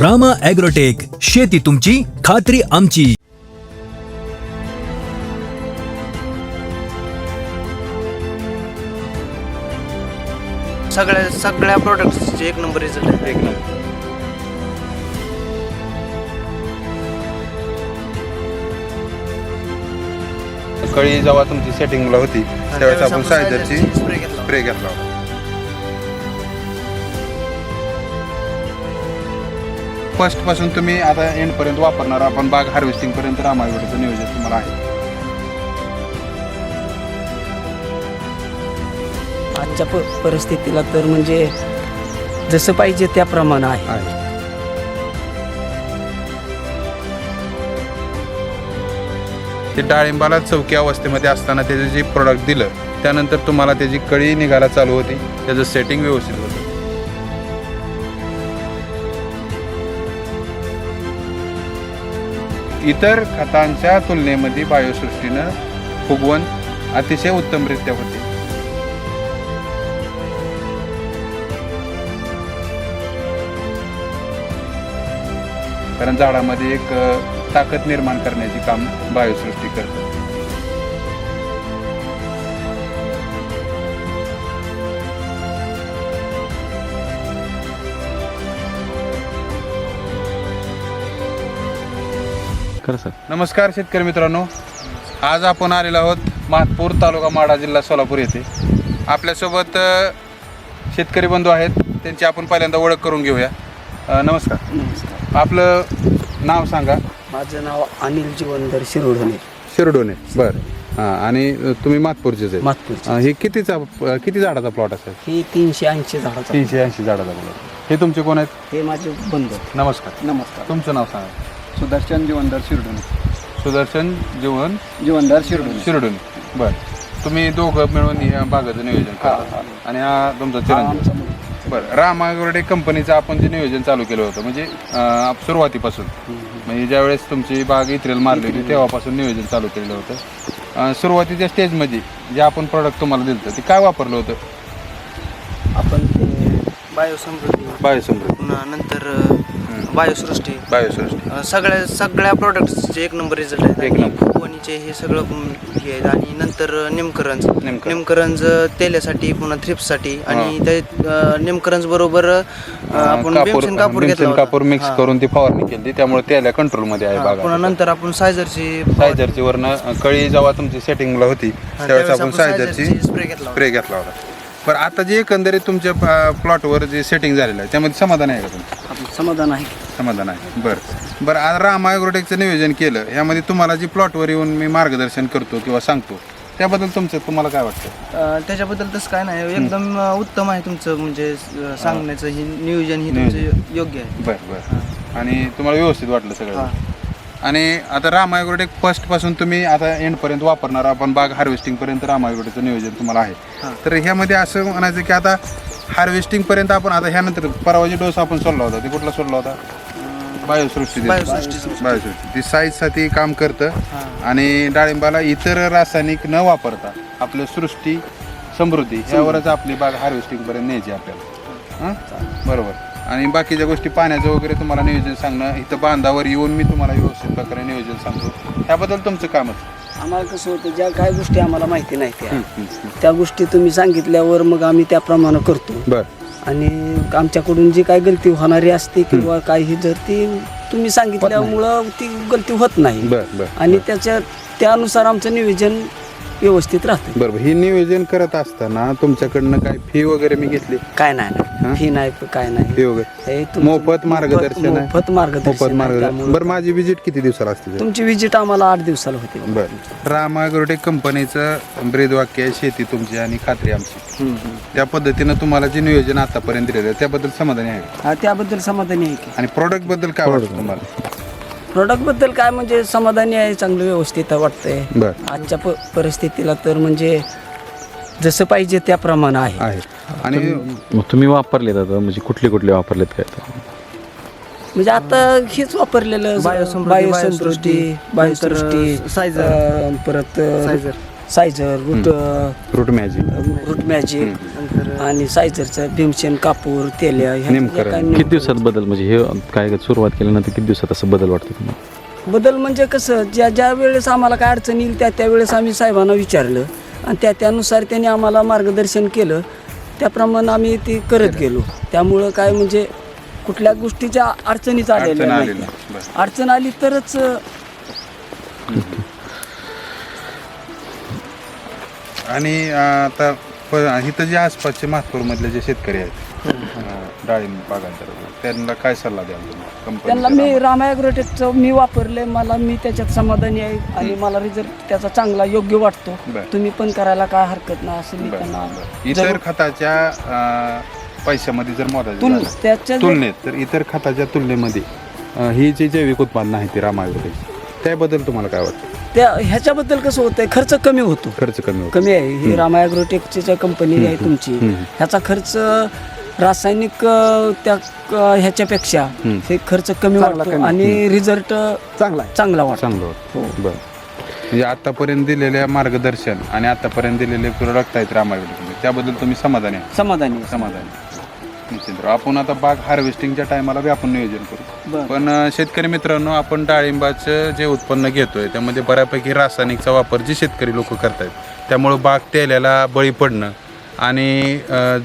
Rama agrotech शेती तुमची खात्री आमची. सगळ्या सगळ्या प्रोडक्ट्सचे एक नंबर रिझल्ट आहे. एक नंबर कळी जेव्हा तुमची सेटिंगला होती त्यावेळेस आपण सायझरची स्प्रे घेतला स्प्रे घेतला होता. फर्स्टपासून तुम्ही आता एंड पर्यंत वापरणार. आपण बाग हार्वेस्टिंग पर्यंत रामायगडचं नियोजन तुम्हाला आहे. आजच्या प परिस्थितीला तर म्हणजे जसं पाहिजे त्याप्रमाणे आहे. आहे. ते डाळिंबाला चौकी अवस्थेमध्ये असताना त्याचं जे प्रोडक्ट दिलं त्यानंतर तुम्हाला त्याची कळी निघायला चालू होती. त्याचं सेटिंग व्यवस्थित होतं. इतर खतांच्या तुलनेमध्ये बायोसृष्टीनं फुगवण अतिशय उत्तमरित्या होते. कारण झाडामध्ये एक ताकद निर्माण करण्याचे काम बायोसृष्टी करतं. खरं सर. नमस्कार शेतकरी मित्रांनो. आज आपण आलेलो आहोत महातपूर तालुका माडा जिल्हा सोलापूर येथे. आपल्यासोबत अ, शेतकरी बंधू आहेत. त्यांची आपण पहिल्यांदा ओळख करून घेऊया. अ, नमस्कार. नमस्कार. आपलं नाव सांगा. माझं नाव अनिल जीवनधर शिरोडणे. शिरडोने बर. हां आणि अ, तुम्ही मातपूरचेच आहे मातपूरचे अ, हे कितीचा अ, किती झाडाचा प्लॉट असेल? ही तीनशे ऐंशी झाडाचा तीनशे ऐंशी झाडाचा प्लॉट. हे तुमचे कोण आहेत? हे माझे बंधू. नमस्कार. नमस्कार. तुमचं नाव सांगा. सुदर्शन जीवनदार शिरडोने. सुदर्शन जीवन जीवनदार शिरडोने. शिरडोने. बर. तुम्ही दोघं मिळून या बागाचं नियोजन करा. आणि हा तुमचा चिरंजीव. बरं. रामागोरडे कंपनीचं आपण जे नियोजन चालू केलं होतं म्हणजे अं, सुरुवातीपासून. म्हणजे ज्यावेळेस तुमची बाग इत्रेल मारली होती तेव्हापासून नियोजन चालू केलेलं होतं. अं, सुरुवातीच्या स्टेजमध्ये जे आपण प्रॉडक्ट तुम्हाला दिलं होतं ते काय वापरलं होतं? आपण ते बायोसमृद्धी. बायोसमृद्धी. पुन्हा नंतर अ, बायोसृष्टी बायोसृष्टी अ, सगळ्या सगळ्या प्रोडक्ट्सचे एक नंबर रिझल्ट आहे एक नंबर. फुगवणीचे हे सगळं हे आहे आणि नंतर निमकरंज निमकरंज. निमकरंज तेल्यासाठी पुन्हा थ्रिप्ससाठी आणि ते निमकरंज बरोबर अ, आपण भीमसेन कापूर घेतला भीमसेन होता. कापूर मिक्स हा. करून ती फवारणी केली त्यामुळे त्याला कंट्रोलमध्ये आहे हा, बागा पुन्हा नंतर आपण सायझरची सायझरची वरनं कळी जेव्हा तुमची सेटिंगला होती त्यावेळेस आपण सायझरची स्प्रे घेतला होता. स्प्रे घेतला होता बरं आता जे एकंदरीत तुमच्या प्लॉटवर जे सेटिंग झालेलं आहे त्यामध्ये समाधान आहे का तुमचं? आपलं समाधान आहे. समाधान आहे. बरं. बरं आज राम ॲग्रोटेकचं नियोजन केलं यामध्ये तुम्हाला जी प्लॉटवर येऊन मी मार्गदर्शन करतो किंवा सांगतो त्याबद्दल तुमचं तुम्हाला काय वाटतं? अ, त्याच्याबद्दल तसं काय नाही. एकदम अ, उत्तम आहे तुमचं म्हणजे अ, सांगण्याचं ही नियोजन ही तुमचं योग्य आहे. बरं बरं. आणि तुम्हाला व्यवस्थित वाटलं सगळं? हा. आणि आता राम ॲग्रोटेक फर्स्टपासून तुम्ही आता एंड पर्यंत वापरणार आपण बाग हार्वेस्टिंग पर्यंत राम ॲग्रोटेकचं नियोजन तुम्हाला आहे. तर ह्यामध्ये असं म्हणायचं की आता हार्वेस्टिंग पर्यंत आपण आता ह्यानंतर परवाची डोस आपण सोडला होता. ते कुठला सोडला होता? बायोसृष्टी बायोसृष्टी. ती साईजसाठी काम करतं. आणि डाळिंबाला इतर रासायनिक न वापरता आपलं सृष्टी समृद्धी यावरच आपली बाग हार्वेस्टिंग पर्यंत न्यायची आपल्याला. हां? बरोबर. आणि बाकीच्या गोष्टी पाण्याचं वगैरे तुम्हाला नियोजन सांगणं इथं बांधावर येऊन मी तुम्हाला व्यवस्थित प्रकारे नियोजन सांगतो. त्याबद्दल तुमचं कामच आम्हाला कसं होतं ज्या काय गोष्टी आम्हाला माहिती नाही त्या. त्या गोष्टी तुम्ही सांगितल्यावर मग आम्ही त्याप्रमाणे करतो. बर. आणि आमच्याकडून जी काय गलती होणारी असते किंवा काही जर ती तुम्ही सांगितल्यामुळं ती गलती होत नाही. आणि त्याच्या त्यानुसार आमचं नियोजन व्यवस्थित राहतं बरोबर हे नियोजन करत असताना तुमच्याकडनं काय फी वगैरे मी घेतली? काय नाही हा? फी नाही काय नाही. फी वगैरे? हे तुमचं मोफत मार्गदर्शन आहे. मोफत मार्गदर्शन मोफत आहे. मार्गदर्शन. त्यामुळं बरं माझी विजिट किती दिवसाला असते तुमची विजिट आम्हाला आठ दिवसाला होती. बर. रामागरोटे कंपनीचं ब्रेदवाक्य आहे शेती तुमची आणि खात्री आमची. त्या पद्धतीनं तुम्हाला जे नियोजन आतापर्यंत दिलेलं आहे त्याबद्दल समाधानी आहे? हा त्याबद्दल समाधानी आहे की. आणि प्रोडक्टबद्दल काय वाटतं तुम्हाला? प्रोडक्टबद्दल काय म्हणजे समाधानी आहे चांगलं व्यवस्थित वाटतंय बर आजच्या प परिस्थितीला तर म्हणजे जसं पाहिजे त्याप्रमाणे आहे आहे आणि मग तुम्ही वापरलेत आता म्हणजे कुठले कुठले वापरलेत काय आता? म्हणजे आता हेच वापरलेलं बायोसमृद्धी, बायोसमृद्धी बायोसृष्टी नंतर, अ, सायझर. अ, परत अ, sizer. Sizer root root magic root magic आणि सायझरचं भीमसेन कापूर तेल्या ह्या नेमकं ज्या काय किती दिवसात बदल? म्हणजे हे काय सुरुवात केल्यानंतर किती दिवसात असं बदल वाटतं तुम्हाला? बदल म्हणजे कसं ज्या ज्या वेळेस आम्हाला काय अडचण येईल त्या त्यावेळेस आम्ही साहेबांना विचारलं. आणि त्या त्यानुसार त्यांनी आम्हाला मार्गदर्शन केलं. त्याप्रमाणे आम्ही ती करत गेलो. त्यामुळं काय म्हणजे कुठल्या गोष्टीच्या अडचणीच आलेल्या नाही. अडचण आली तरच अं, आणि आता प- इथं जे आसपासचे मधले जे शेतकरी आहेत अं, डाळिंब बागांतर त्यांना काय सल्ला द्याल तुम्ही? त्यांना मी कंपनीच्या रामायग्रोटेकचं मी वापरले मला मी त्याच्यात समाधानी आहे आणि मला रिझल्ट त्याचा चांगला योग्य वाटतो. बरं. तुम्ही पण करायला काय हरकत नाही असं मी त्यांना. इतर खताच्या अं, पैशामध्ये जर मोजायचं तुल झालं, त्याच्या तुलनेत तर इतर खताच्या तुलनेमध्ये अं, ही जी जैविक उत्पादनं आहेत ती रामायण त्याबद्दल तुम्हाला काय वाटतं? त्या ह्याच्याबद्दल कसं होतंय खर्च कमी होतो. खर्च कमी होतो. कमी आहे. ही रामा ॲग्रोटेकची ज्या कंपनी आहे तुमची ह्याचा खर्च रासायनिक अं, त्या अं, ह्याच्यापेक्षा हे खर्च कमी वाटतो आणि रिझल्ट चांगला आहे. चांगला वाटतो. चांगलं होतं बरं. म्हणजे आतापर्यंत दिलेल्या मार्गदर्शन आणि आतापर्यंत दिलेले प्रोडक्ट आहेत रामायण त्याबद्दल तुम्ही समाधानी आहे समाधानी. आहे. समाधानी. निश्चित आपण आता बाग हार्वेस्टिंगच्या टायमाला बी आपण नियोजन करू. पण शेतकरी मित्रांनो आपण डाळिंबाचं जे उत्पन्न घेतोय त्यामध्ये बऱ्यापैकी रासायनिकचा वापर जे शेतकरी लोक करतायत त्यामुळं बाग तेल्याला बळी पडणं आणि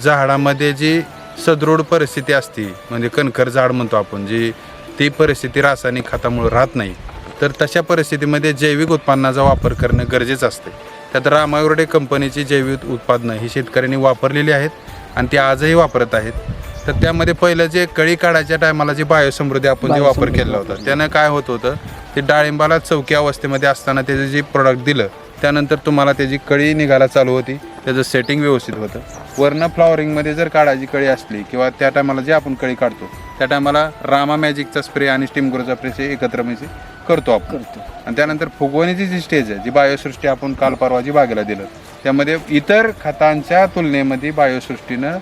झाडामध्ये जी सदृढ परिस्थिती असते म्हणजे कणखर झाड म्हणतो आपण जी ती परिस्थिती रासायनिक खतामुळे राहत नाही तर तशा परिस्थितीमध्ये जैविक उत्पन्नाचा वापर करणं गरजेचं असते त्यात रामायोर्डे कंपनीची जैविक उत्पादनं ही शेतकऱ्यांनी वापरलेली आहेत. आणि ती आजही वापरत आहेत. तर त्यामध्ये पहिलं जे कळी काढायच्या टायमाला जी बायोसमृद्धी आपण जे वापर केला होता त्यानं काय होत होतं ते डाळिंबाला चौकी अवस्थेमध्ये असताना त्याचं जे प्रोडक्ट दिलं त्यानंतर तुम्हाला त्याची कळी निघायला चालू होती त्याचं सेटिंग व्यवस्थित होतं. वरनं फ्लॉवरिंगमध्ये जर काढायची कळी असली किंवा त्या टायमाला जे आपण कळी काढतो त्या टायमाला रामा मॅजिकचा स्प्रे आणि स्टीम ग्रोचा स्प्रे एकत्र म्हणजे करतो आपण. करतो. आणि त्यानंतर फुगवणीची जी स्टेज आहे जी बायोसृष्टी आपण काल परवा जी बागेला दिलं त्यामध्ये इतर खतांच्या तुलनेमध्ये बायोसृष्टीनं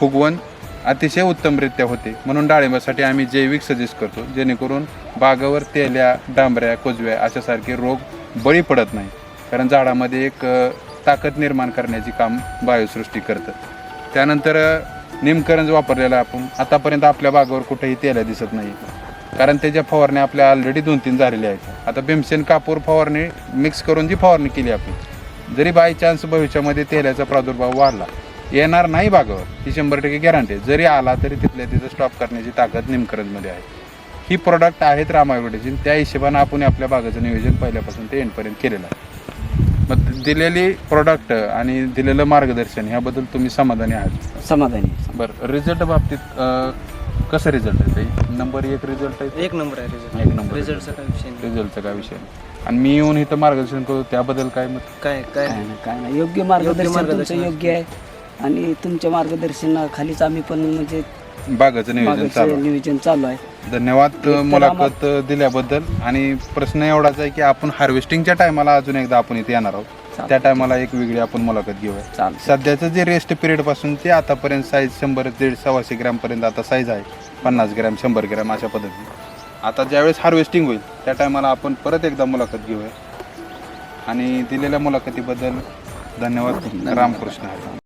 फुगवण अतिशय उत्तमरित्या होते. म्हणून डाळिंबासाठी आम्ही जैविक सजेस्ट करतो जेणेकरून बागावर तेल्या डांबऱ्या कोजव्या अशासारखे रोग बळी पडत नाही कारण झाडामध्ये एक ताकद निर्माण करण्याची काम बायोसृष्टी करतं. त्यानंतर निमकरंज वापरलेला आपण आतापर्यंत आपल्या बागावर कुठेही तेल्या दिसत नाही कारण त्याच्या फवारण्या आपल्या ऑलरेडी दोन तीन झालेल्या आहेत. आता भीमसेन कापूर फवारणी मिक्स करून जी फवारणी केली आपण जरी बाय चान्स भविष्यामध्ये तेलाचा प्रादुर्भाव वाढला येणार नाही बागावर ही शंभर टक्के गॅरंटी आहे. जरी आला तरी तिथल्या तिथं स्टॉप करण्याची ताकद निमकरंजमध्ये आहे. ही प्रोडक्ट आहेत रामायवडीची त्या हिशोबानं आपण आपल्या बागाचं नियोजन पहिल्यापासून ते एंडपर्यंत केलेलं आहे. मग दिलेली प्रोडक्ट आणि दिलेलं मार्गदर्शन ह्याबद्दल तुम्ही समाधानी आहात? समाधानी. बरं रिझल्ट बाबतीत कसं रिझल्ट आहे ते नंबर एक रिझल्ट आहे? एक नंबर आहे रिझल्ट एक नंबर रिझल्टचा काय विषय रिझल्टचा काय विषय नाही. आणि मी येऊन इथं मार्गदर्शन करतो त्याबद्दल काय मत? काय काय? काय नाही काय नाही. योग्य मार्गदर्शन मार्गदर्शन. तुमचं योग्य आहे. आणि तुमच्या मार्गदर्शनाखालीच आम्ही पण म्हणजे बागाचं नियोजन चालू आहे. नियोजन चालू आहे. धन्यवाद मुलाखत दिल्याबद्दल. आणि प्रश्न एवढाच आहे की आपण हार्वेस्टिंगच्या टायमाला अजून एकदा आपण इथे येणार आहोत. त्या टायमाला एक वेगळी आपण मुलाखत घेऊया. सध्याचं जे रेस्ट पिरियडपासून ते आतापर्यंत साईज शंभर दीड सव्वाशे ग्रॅम पर्यंत आता साईज आहे. पन्नास ग्रॅम शंभर ग्रॅम अशा पद्धतीने. आता ज्यावेळेस हार्वेस्टिंग होईल त्या टायमाला आपण परत एकदा मुलाखत घेऊया. आणि दिलेल्या मुलाखतीबद्दल धन्यवाद रामकृष्ण हरी